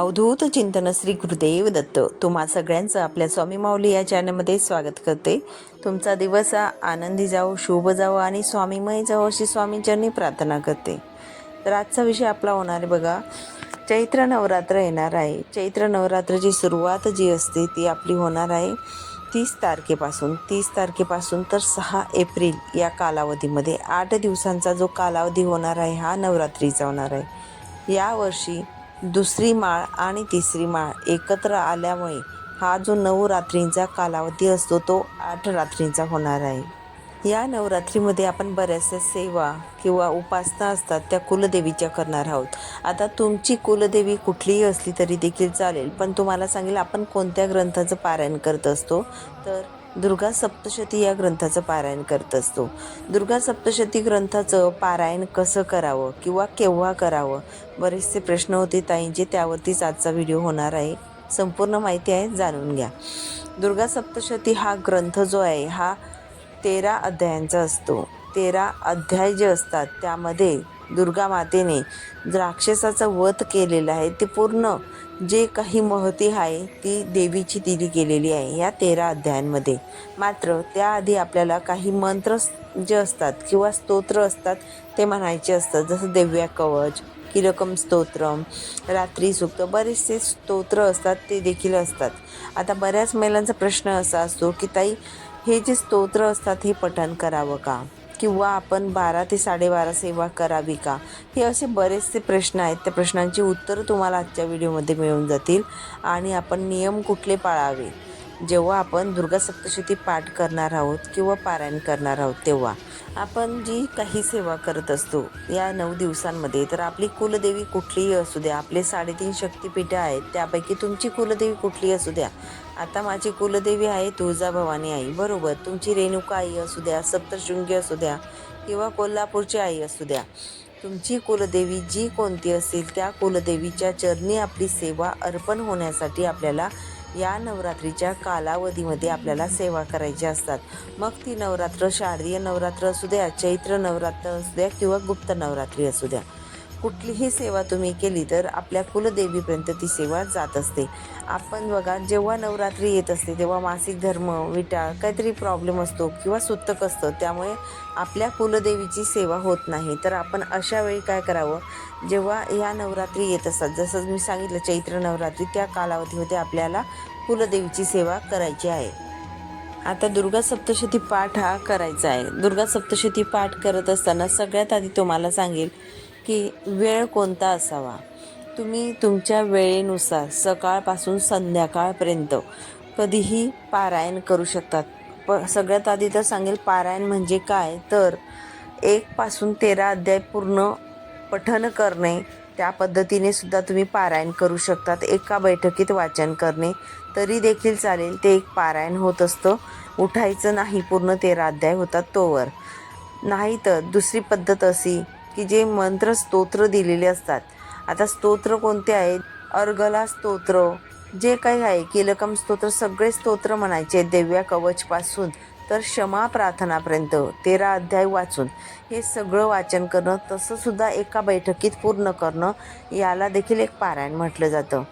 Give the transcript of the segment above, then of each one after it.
अवधूत चिंतन श्री गुरुदेव दत्त. तुम्हा सगळ्यांचं आपल्या स्वामी माऊली या चॅनलमध्ये स्वागत करते. तुमचा दिवस हा आनंदी जावो शुभ जावो आणि स्वामीमय जावो अशी स्वामींच्यांनी प्रार्थना करते. तर आजचा विषय आपला होणार आहे बघा. चैत्र नवरात्र येणार आहे. चैत्र नवरात्रची सुरुवात जी असते ती आपली होणार आहे तीस तारखेपासून. तीस तारखेपासून तर सहा एप्रिल या कालावधीमध्ये. आठ दिवसांचा जो कालावधी होणार आहे हा नवरात्रीचा होणार आहे. यावर्षी दुसरी माळ आणि तिसरी माळ एकत्र आल्यामुळे हा जो नऊ रात्रींचा कालावधी असतो तो आठ रात्रींचा होणार आहे. या नवरात्रीमध्ये आपण बऱ्याचशा सेवा किंवा उपासना असतात त्या कुलदेवीच्या करणार आहोत. आता तुमची कुलदेवी कुठलीही असली तरी देखील चालेल पण तुम्हाला सांगेल आपण कोणत्या ग्रंथाचं पारायण करत असतो? तर दुर्गा सप्तशती या ग्रंथाचं पारायण करत असतो. दुर्गा सप्तशती ग्रंथाचं पारायण कसं करावं किंवा केव्हा करावं? बरेचसे प्रश्न होते ताईंचे त्यावरतीच आजचा व्हिडिओ होणार आहे. संपूर्ण माहिती आहे जाणून घ्या. दुर्गा सप्तशती हा ग्रंथ जो आहे हा तेरा अध्यायांचा असतो. तेरा अध्याय जे असतात त्यामध्ये दुर्गा मातेने राक्षसाचं वध केलेलं आहे. ते पूर्ण जे काही महती आहे ती देवीची दिली गेलेली आहे या तेरा अध्यायांमध्ये. मात्र त्याआधी आपल्याला काही मंत्र जे असतात किंवा स्तोत्र असतात ते म्हणायचे असतात. जसं दिव्या कवच किरकम स्तोत्रम रात्री सुक्त बरेचसे स्तोत्र असतात ते देखील असतात. आता बऱ्याच महिलांचा प्रश्न असा असतो की ताई हे जे स्तोत्र असतात हे पठण करावं का? किंवा आपण बारा ते साडेबारा सेवा करावी का? हे असे बरेचसे प्रश्न आहेत. त्या प्रश्नांची उत्तरं तुम्हाला आजच्या व्हिडिओमध्ये मिळून जातील आणि आपण नियम कुठले पाळावे? जेव्हा आपण दुर्गा सप्तशती पाठ करणार आहोत किंवा पारायण करणार आहोत तेव्हा आपण जी काही सेवा करत असतो या नऊ दिवसांमध्ये तर आपली कुलदेवी कुठलीही असू द्या आपले साडेतीन शक्तिपीठं आहेत त्यापैकी तुमची कुलदेवी कुठली असू द्या आता माझी कुलदेवी आहे तुळजाभवानी आई. बरोबर तुमची रेणुका आई असू द्या सप्तशृंगी असू द्या किंवा कोल्हापूरची आई असू द्या. तुमची कुलदेवी जी कोणती असेल त्या कुलदेवीच्या चरणी आपली सेवा अर्पण होण्यासाठी आपल्याला या नवरात्रीच्या कालावधीमध्ये आपल्याला सेवा करायची असतात. मग ती नवरात्र शारदीय नवरात्र असू द्या चैत्र नवरात्र असू द्या किंवा गुप्त नवरात्री असू द्या. कुठलीही सेवा तुम्ही केली तर आपल्या कुलदेवीपर्यंत ती सेवा जात असते. आपण बघा जेव्हा नवरात्री येत असते तेव्हा मासिक धर्म विटाळ काहीतरी प्रॉब्लेम असतो किंवा सुतक असतं त्यामुळे आपल्या कुलदेवीची सेवा होत नाही. तर आपण अशा वेळी काय करावं? जेव्हा ह्या नवरात्री येत असतात जसं मी सांगितलं चैत्र नवरात्री त्या कालावधीमध्ये आपल्याला कुलदेवीची सेवा करायची आहे. आता दुर्गा सप्तशती पाठ हा करायचा आहे. दुर्गा सप्तशती पाठ करत असताना सगळ्यात आधी तुम्हाला सांगेल की वेळ कोणता असावा? तुम्ही तुमच्या वेळेनुसार सकाळपासून संध्याकाळपर्यंत कधीही पारायण करू शकतात. प सगळ्यात आधी तर सांगेल पारायण म्हणजे काय? तर एकपासून तेरा अध्याय पूर्ण पठन करणे त्या पद्धतीने सुद्धा तुम्ही पारायण करू शकतात. एका बैठकीत वाचन करणे तरी देखील चालेल. ते एक पारायण होत असतं. उठायचं नाही पूर्ण तेरा अध्याय होतात तोवर. नाही तर दुसरी पद्धत अशी की जे मंत्र स्तोत्र दिलेले असतात. आता स्तोत्र कोणते आहेत अर्गला स्तोत्र. जे काही आहे किलकम स्तोत्र सगळे स्तोत्र म्हणायचे दिव्या कवचपासून. तर क्षमा प्रार्थनापर्यंत तेरा अध्याय वाचून. हे सगळं वाचन करणं तसंसुद्धा एका बैठकीत पूर्ण करणं याला देखील एक पारायण म्हटलं जातं.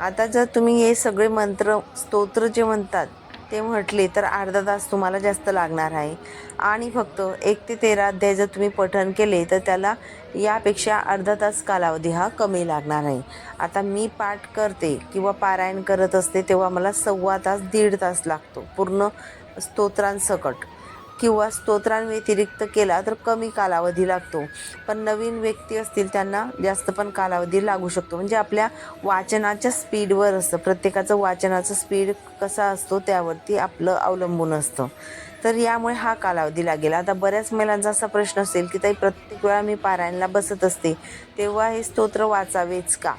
आता जर तुम्ही हे सगळे मंत्र स्तोत्र जे म्हणतात ते म्हटले तर अर्धा तास तुम्हाला जास्त लागणार आहे. आणि फक्त एक ते तेरा अध्याय जर तुम्ही पठण केले तर त्याला यापेक्षा अर्धा तास कालावधी हा कमी लागणार आहे. आता मी पाठ करते किंवा पारायण करत असते तेव्हा मला सव्वा तास दीड तास लागतो. पूर्ण स्तोत्रांसकट. किंवा स्तोत्रांव्यतिरिक्त केला तर कमी कालावधी लागतो. पण नवीन व्यक्ती असतील त्यांना जास्त पण कालावधी लागू शकतो. म्हणजे आपल्या वाचनाच्या स्पीडवर असतं. प्रत्येकाचं वाचनाचं स्पीड कसा असतो त्यावरती आपलं अवलंबून असतं. तर यामुळे हा कालावधी लागेल. आता बऱ्याच महिलांचा असा प्रश्न असेल की ताई प्रत्येक वेळा मी पारायणला बसत असते तेव्हा हे स्तोत्र वाचावेच का?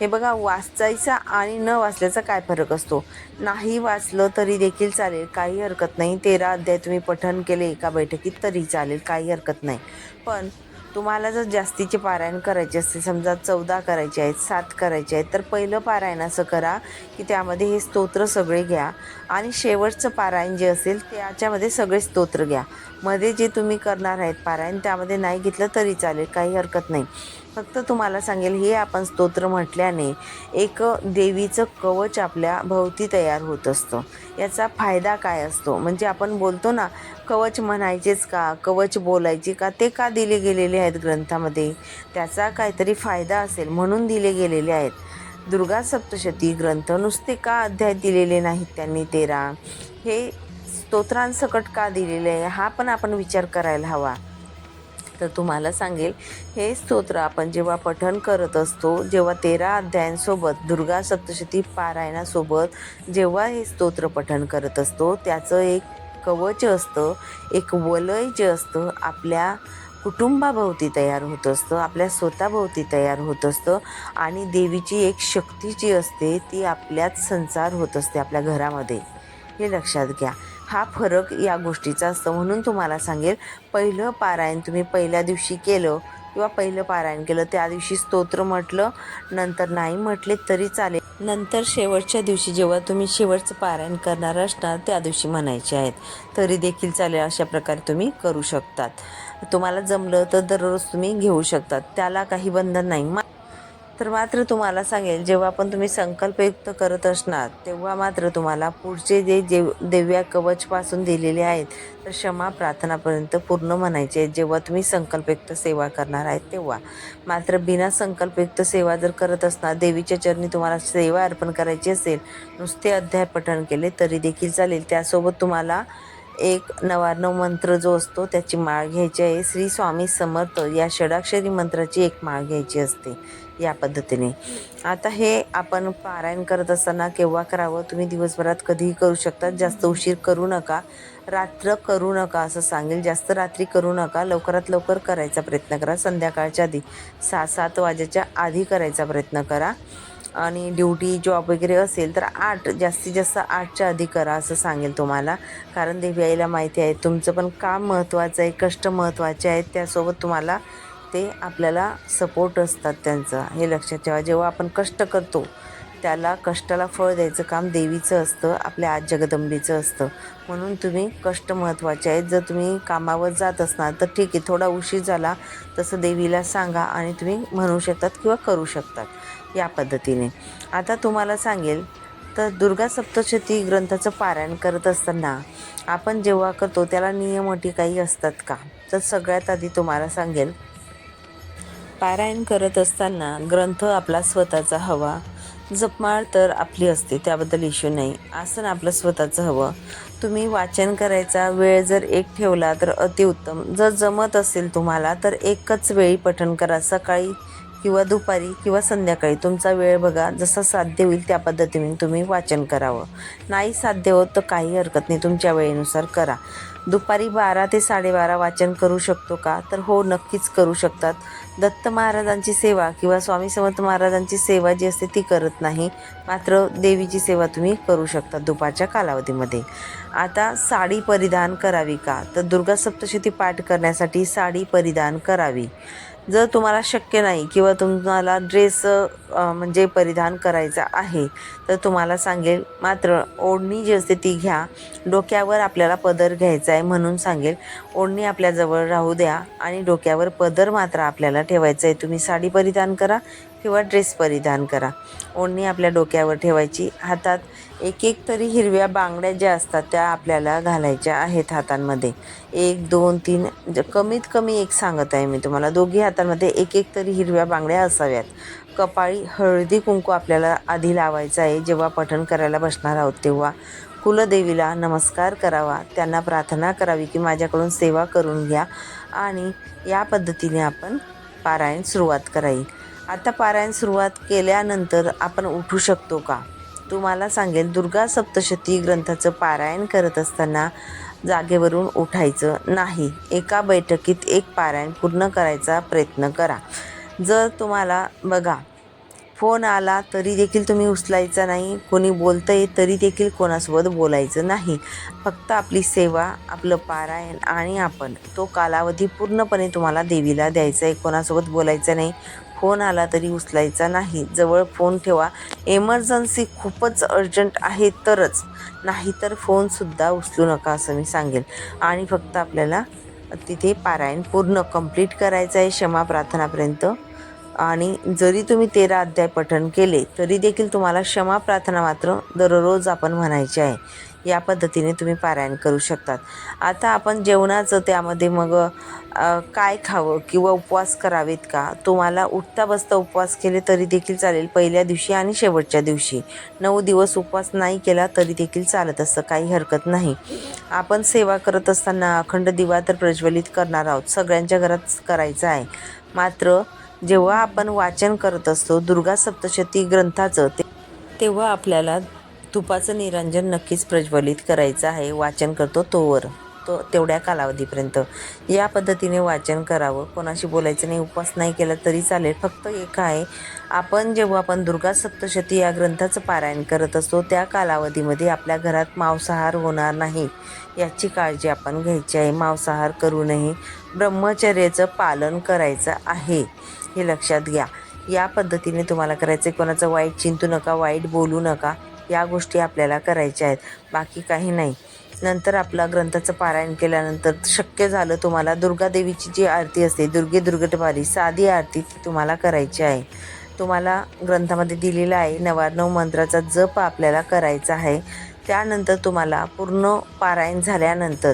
हे बघा वाचायचा आणि न वाचल्याचा काय फरक असतो? नाही वाचलं तरी देखील चालेल काही हरकत नाही. तेरा अध्याय तुम्ही पठण केले एका बैठकीत तरी चालेल काही हरकत नाही. पण तुम्हाला जर जास्तीचे पारायण करायचे असते समजा चौदा करायचे आहेत सात करायचे आहेत तर पहिलं पारायण असं करा की त्यामध्ये हे स्तोत्र सगळे घ्या आणि शेवटचं पारायण जे असेल त्याच्यामध्ये सगळे स्तोत्र घ्या. मध्ये जे तुम्ही करणार आहेत पारायण त्यामध्ये नाही घेतलं तरी चालेल काही हरकत नाही. फक्त तुम्हाला सांगेल हे आपण स्तोत्र म्हटल्याने एक देवीचं कवच आपल्या भोवती तयार होत असतं. याचा फायदा काय असतो? म्हणजे आपण बोलतो ना कवच म्हणायचेच का? कवच बोलायचे का? ते का दिले गेलेले आहेत ग्रंथामध्ये? त्याचा काहीतरी फायदा असेल म्हणून दिले गेलेले आहेत. दुर्गा सप्तशती ग्रंथ नुसते का अध्याय दिलेले नाहीत त्यांनी तेरा? हे स्तोत्रांसकट का दिलेले आहे? हा पण आपण विचार करायला हवा. तर तुम्हाला सांगेल हे स्तोत्र आपण जेव्हा पठण करत असतो जेव्हा तेरा अध्यायांसोबत दुर्गा सप्तशती पारायणासोबत जेव्हा हे स्तोत्र पठण करत असतो त्याचं एक कवच असतं एक वलय जे असतं आपल्या कुटुंबाभोवती तयार होत असतं आपल्या स्वतःभोवती तयार होत असतं आणि देवीची एक शक्ती जी असते ती आपल्यात संचार होत असते आपल्या घरामध्ये. हे लक्षात घ्या. हा फरक या गोष्टीचा असतो म्हणून तुम्हाला सांगेल पहिलं पारायण तुम्ही पहिल्या दिवशी केलं किंवा पहिलं पारायण केलं त्या दिवशी स्तोत्र म्हटलं नंतर नाही म्हटले तरी चालेल. नंतर शेवटच्या दिवशी जेव्हा तुम्ही शेवटचं पारायण करणार असणार त्या दिवशी म्हणायचे आहेत. तरी देखील चालेल अशा प्रकारे तुम्ही करू शकतात. तुम्हाला जमलं तर दररोज तुम्ही घेऊ शकतात. त्याला काही बंधन नाही. मा तर मात्र तुम्हाला सांगेल जेव्हा पण तुम्ही संकल्पयुक्त करत असणार तेव्हा मात्र तुम्हाला पुढचे जे जेव दिव्या कवचपासून दिलेले आहेत तर क्षमा प्रार्थनापर्यंत पूर्ण म्हणायचे आहेत. जेव्हा तुम्ही संकल्पयुक्त सेवा करणार आहेत तेव्हा. मात्र बिना संकल्पयुक्त सेवा जर करत असणार देवीच्या चरणी तुम्हाला सेवा अर्पण करायची असेल नुसते अध्याय पठण केले तरी देखील चालेल. त्यासोबत तुम्हाला एक नवार्णव मंत्र जो असतो त्याची माळ घ्यायची आहे. श्री स्वामी समर्थ या षडाक्षरी मंत्राची एक माळ घ्यायची असते या पद्धतीने. आता हे आपण पारायण करत असताना केव्हा करावं? तुम्ही दिवसभरात कधीही करू शकता. जास्त उशीर करू नका. रात्र करू नका असं सांगेल. जास्त रात्री करू नका. लवकरात लवकर करायचा प्रयत्न करा. संध्याकाळच्या आधी सहा सात वाजेच्या आधी करायचा प्रयत्न करा. आणि ड्युटी जॉब वगैरे असेल तर आठ जास्तीत जास्त आठच्या आधी करा असं सांगेल तुम्हाला. कारण देवी आईला माहिती आहे तुमचं पण काम महत्त्वाचं आहे कष्ट महत्त्वाचे आहेत त्यासोबत तुम्हाला ते आपल्याला सपोर्ट असतात त्यांचा. हे लक्षात ठेवा. जेव्हा आपण कष्ट करतो त्याला कष्टाला फळ द्यायचं काम देवीचं असतं आपल्या आज जगदंबेचं असतं. म्हणून तुम्ही कष्ट महत्त्वाचे आहेत. जर तुम्ही कामावर जात असणार तर ठीक आहे थोडा उशीर झाला तसं देवीला सांगा आणि तुम्ही म्हणू शकतात किंवा करू शकतात या पद्धतीने. आता तुम्हाला सांगेल तर दुर्गा सप्तशती ग्रंथाचं पारायण करत असताना आपण जेव्हा करतो त्याला नियम अटी काही असतात का? तर सगळ्यात आधी तुम्हाला सांगेल पारायण करत असताना ग्रंथ आपला स्वतःचा हवा जपमाळ तर आपली असते त्याबद्दल इश्यू नाही. आसन आपलं स्वतःचं हवं. तुम्ही वाचन करायचा वेळ जर एक ठेवला तर अतिउत्तम. जर जमत असेल तुम्हाला तर एकच वेळी पठण करा. सकाळी किंवा दुपारी किंवा संध्याकाळी. तुमचा वेळ बघा जसा साध्य होईल त्या पद्धतीने तुम्ही वाचन करावं. नाही साध्य होत तर काही हरकत नाही. तुमच्या वेळेनुसार करा. दुपारी बारा ते साडेबारा वाचन करू शकतो का? तर हो नक्कीच करू शकतात. दत्त महाराजांची सेवा किंवा स्वामी समर्थ महाराजांची सेवा जी असते ती करत नाही मात्र देवीची सेवा तुम्ही करू शकता दुपारच्या कालावधीमध्ये. आता साडी परिधान करावी का? तर दुर्गा सप्तशती पाठ करण्यासाठी साडी परिधान करावी. जर तुम्हाला शक्य नाही किंवा तुम्हाला ड्रेस म्हणजे परिधान करायचा आहे तर तुम्हाला सांगेल मात्र ओढणी जी असते ती घ्या. डोक्यावर आपल्याला पदर घ्यायचा आहे म्हणून सांगेल ओढणी आपल्याजवळ राहू द्या आणि डोक्यावर पदर मात्र आपल्याला ठेवायचं आहे. तुम्ही साडी परिधान करा किंवा ड्रेस परिधान करा. ओढणी आपल्या डोक्यावर ठेवायची. हातात एक एक तरी हिरव्या बांगड्या ज्या असतात त्या आपल्याला घालायच्या आहेत हातांमध्ये. एक दोन तीन ज- कमीत कमी एक सांगत आहे मी तुम्हाला. दोघी हातांमध्ये एक एक तरी हिरव्या बांगड्या असाव्यात. कपाळी हळदी कुंकू आपल्याला आधी लावायचं आहे. जेव्हा पठण करायला बसणार आहोत तेव्हा कुलदेवीला नमस्कार करावा. त्यांना प्रार्थना करावी की माझ्याकडून सेवा करून घ्या आणि या पद्धतीने आपण पारायण सुरुवात करावी. आता पारायण सुरुवात केल्यानंतर आपण उठू शकतो का? तुम्हाला सांगेल दुर्गा सप्तशती ग्रंथाचं पारायण करत असताना जागेवरून उठायचं नाही. एका बैठकीत एक पारायण पूर्ण करायचा प्रयत्न करा. जर तुम्हाला बघा फोन आला तरी देखील तुम्ही उचलायचा नाही. कोणी बोलतं आहे तरी देखील कोणासोबत बोलायचं नाही. फक्त आपली सेवा आपलं पारायण आणि आपण. तो कालावधी पूर्णपणे तुम्हाला देवीला द्यायचा आहे कोणासोबत बोलायचं नाही. फोन आला तरी उचलायचा नाही. जवळ फोन ठेवा. एमर्जन्सी खूपच अर्जंट आहे तरच. नाहीतर फोनसुद्धा उचलू नका असं मी सांगेल आणि फक्त आपल्याला तिथे पारायण पूर्ण कंप्लीट करायचं आहे क्षमा प्रार्थनापर्यंत. आणि जरी तुम्ही तेरा अध्याय पठण केले तरी देखील तुम्हाला क्षमा प्रार्थना मात्र दररोज आपण म्हणायची आहे. या पद्धतीने तुम्ही पारायण करू शकतात. आता आपण जेवणाचं त्यामध्ये मग काय खावं किंवा उपवास करावेत का? तुम्हाला उठता बसता उपवास केले तरी देखील चालेल पहिल्या दिवशी आणि शेवटच्या दिवशी. नऊ दिवस उपवास नाही केला तरी देखील चालत असतं काही हरकत नाही. आपण सेवा करत असताना अखंड दिवा तर प्रज्वलित करणार आहोत. सगळ्यांच्या घरात करायचं आहे. मात्र जेव्हा आपण वाचन करत असतो दुर्गा सप्तशती ग्रंथाचं ते तेव्हा आपल्याला तुपाचं निरंजन नक्कीच प्रज्वलित करायचं आहे. वाचन करतो तोवर तो तेवढ्या कालावधीपर्यंत. या पद्धतीने वाचन करावं. कोणाशी बोलायचं नाही उपवास नाही केला तरी चालेल. फक्त एक आहे आपण जेव्हा आपण दुर्गा सप्तशती या ग्रंथाचं पारायण करत असतो त्या कालावधीमध्ये आपल्या घरात मांसाहार होणार नाही. याची काळजी आपण घ्यायची आहे. मांसाहार करू नये ब्रह्मचर्याचं पालन करायचं आहे. हे लक्षात घ्या. या पद्धतीने तुम्हाला करायचं आहे कोणाचं वाईट चिंतू नका वाईट बोलू नका. या गोष्टी आपल्याला करायच्या आहेत. बाकी काही नाही. नंतर आपला ग्रंथाचं पारायण केल्यानंतर शक्य झालं तुम्हाला दुर्गादेवीची जी आरती असते दुर्गे दुर्गटवारी साधी आरती ती तुम्हाला करायची आहे. तुम्हाला ग्रंथामध्ये दिलेला आहे नवाण्णव मंत्राचा जप आपल्याला करायचा आहे. त्यानंतर तुम्हाला पूर्ण पारायण झाल्यानंतर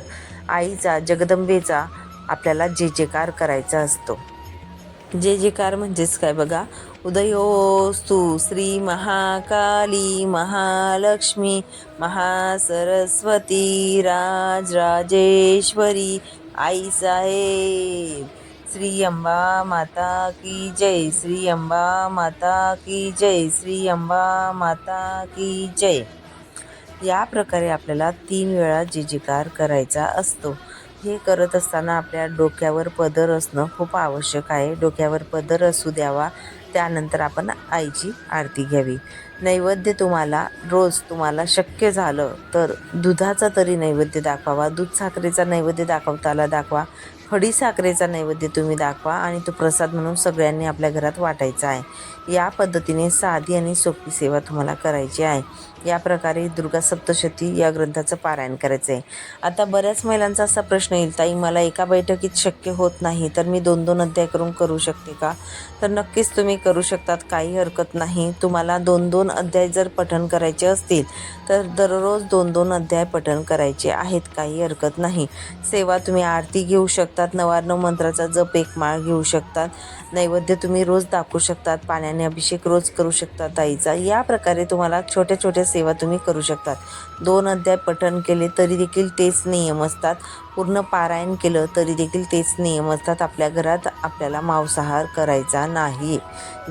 आईचा जगदंबेचा आपल्याला जे जेकार करायचा असतो. जे जेकार म्हणजेच काय बघा? उदयोस्तु हो श्री महाकाली महालक्ष्मी महासरस्वती राजराजेश्वरी आई साहेब श्री अंबा माता की जय श्री अंबा माता की जय श्री अंबा माता की जय. या प्रकारे आपल्याला तीन वेळा जे जिकार करायचा असतो. हे करत असताना आपल्या डोक्यावर पदर असणं खूप आवश्यक आहे. डोक्यावर पदर असू द्यावा त्यानंतर आपण आईची आरती घ्यावी. नैवेद्य तुम्हाला रोज तुम्हाला शक्य झालं तर दुधाचा तरी नैवेद्य दाखवावा दूध साखरेचा नैवेद्य दाखवताना दाखवा. खडीसाखरेचा नैवेद्य तुम्ही दाखवा आणि तो प्रसाद म्हणून सगळ्यांनी आपल्या घरात वाटायचा आहे. या पद्धतीने साधी आणि सोपी सेवा तुम्हाला करायची आहे. या प्रकारे दुर्गा सप्तशती या ग्रंथाचं पारायण करायचं आहे. आता बऱ्याच महिलांचा असा प्रश्न येईल ताई मला एका बैठकीत शक्य होत नाही तर मी दोन दोन अध्याय करून करू शकते का? तर नक्कीच तुम्ही करू शकतात काही हरकत नाही. तुम्हाला दोन दोन अध्याय जर पठण करायचे असतील तर दररोज दोन दोन अध्याय पठण करायचे आहेत काही हरकत नाही. सेवा तुम्ही आरती घेऊ शकतात नवार्णव मंत्राचा जप एक माळ घेऊ शकतात. नैवेद्य तुम्ही रोज दाखवू शकतात पाण्याने अभिषेक रोज करू शकतात आईचा या प्रकारे तुम्हाला छोट्या छोट्या सेवा तुम्ही करू शकतात. दोन अध्याय पठण केले तरी देखील तेच नियम असतात. पूर्ण पारायण केलं तरी देखील तेच नियम असतात. आपल्या घरात आपल्याला मांसाहार करायचा नाही.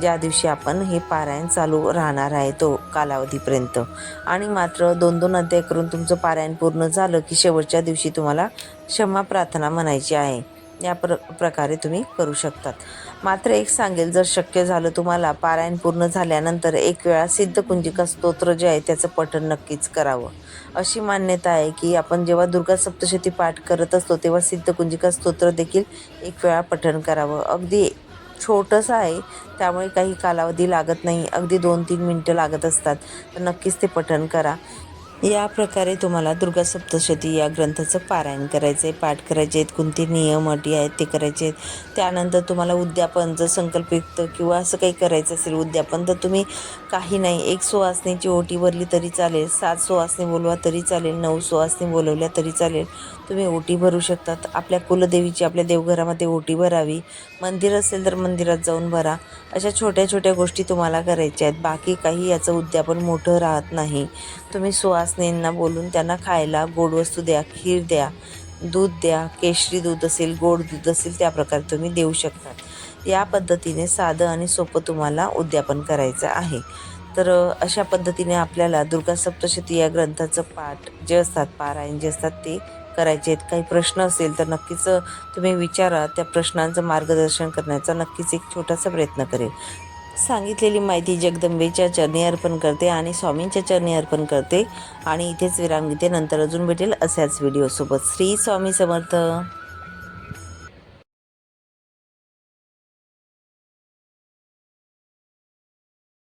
ज्या दिवशी आपण हे पारायण चालू राहणार आहे तो कालावधीपर्यंत. आणि मात्र दोन दोन अध्याय करून तुमचं पारायण पूर्ण झालं की शेवटच्या दिवशी तुम्हाला क्षमा प्रार्थना म्हणायची आहे. या प्र प्रकारे तुम्ही करू शकतात. मात्र एक सांगेल जर शक्य झालं तुम्हाला पारायण पूर्ण झाल्यानंतर एक वेळा सिद्धकुंजिका स्तोत्र जे आहे त्याचं पठण नक्कीच करावं. अशी मान्यता आहे की आपण जेव्हा दुर्गा सप्तशती पाठ करत असतो तेव्हा सिद्धकुंजिका स्तोत्र देखील एक वेळा पठण करावं. अगदी छोटंसं आहे त्यामुळे काही कालावधी लागत नाही. अगदी दोन तीन मिनटं लागत असतात. तर नक्कीच ते पठण करा. या प्रकारे तुम्हाला दुर्गा सप्तशती या ग्रंथाचं पारायण करायचं आहे पाठ करायचे आहेत कोणते नियम अटी आहेत ते करायचे आहेत त्यानंतर तुम्हाला उद्यापन जर संकल्पयुक्त किंवा असं काही करायचं असेल उद्यापन तर तुम्ही काही नाही एक सुवासनीची ओटी भरली तरी चालेल सात सुवासनी बोलवा तरी चालेल नऊ सुवासनी बोलवल्या तरी चालेल. तुम्ही ओटी भरू शकतात. आपल्या कुलदेवीची आपल्या देवघरामध्ये ओटी भरावी. मंदिर असेल तर मंदिरात जाऊन भरा. अशा छोट्या छोट्या गोष्टी तुम्हाला करायच्या आहेत. बाकी काही याचं उद्यापन मोठं राहत नाही. तुम्ही सुवास सुवासनींना बोलून त्यांना खायला गोड वस्तू द्या खीर द्या दूध द्या केशरी दूध असेल गोड दूध असेल त्या प्रकारे तुम्ही देऊ शकतात. या पद्धतीने साधं आणि सोपं तुम्हाला उद्यापन करायचं आहे. तर अशा पद्धतीने आपल्याला दुर्गा सप्तशती या ग्रंथाचं पाठ जे असतात पारायण जे असतात ते करायचे आहेत. काही प्रश्न असेल तर नक्कीच तुम्ही विचारा. त्या प्रश्नांचं मार्गदर्शन करण्याचा नक्कीच एक छोटासा प्रयत्न करेल. सांगितलेली माहिती जगदंबेच्या चरणी अर्पण करते आणि स्वामींच्या चरणी अर्पण करते. आणि इथेच विराम घेते. नंतर अजून भेटेल अशाच व्हिडिओसोबत श्री स्वामी समर्थ.